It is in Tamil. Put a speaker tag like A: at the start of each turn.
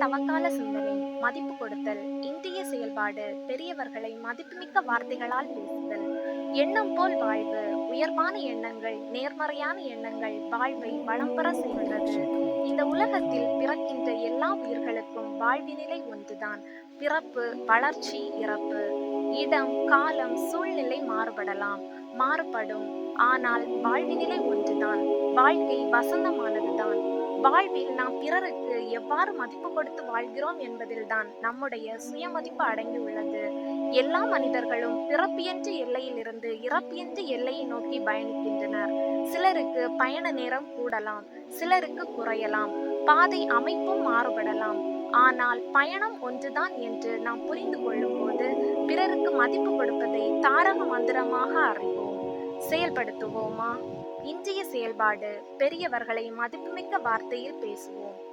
A: தவக்கால சிந்தனை மதிப்பு கொடுத்தல் இந்திய செயல்பாடு பெரியவர்களை மதிப்புமிக்க வார்த்தைகளால் பேசுதல். எண்ணம் போல் வாழ்வு உயர்வான எண்ணங்கள் நேர்மறையான எண்ணங்கள் வாழ்வை வளம் பெற செய்கிறது இந்த உலகத்தில் பிறக்கின்ற எல்லா உயிர்களுக்கும் வாழ்வினிலை ஒன்றுதான். பிறப்பு வளர்ச்சி இறப்பு. இடம் காலம் சூழ்நிலை மாறுபடலாம் மாறுபடும். ஆனால் வாழ்வினிலை ஒன்றுதான். வாழ்க்கை வசந்தமானதுதான். வாழ்வில் நாம் பிறருக்கு எவ்வாறு மதிப்பு கொடுத்து வாழ்கிறோம் என்பதில்தான் நம்முடைய சுயமதிப்பு அடங்கியுள்ளது. எல்லா மனிதர்களும் பிறப்பியன்ற எல்லையிலிருந்து இறப்பியன்ற எல்லையை நோக்கி பயணிக்கின்றனர். சிலருக்கு பயண நேரம் கூடலாம் சிலருக்கு குறையலாம் பாதை அமைப்பும் மாறுபடலாம். ஆனால் பயணம் ஒன்றுதான் என்று நாம் புரிந்து கொள்ளும்போது பிறருக்கு மதிப்பு கொடுப்பதை தாரக மந்திரமாக அறிவோம். செயல்படுத்துவோமா? இன்றைய செயல்பாடு பெரியவர்களை மதிப்புமிக்க வார்த்தையில் பேசுவோம்.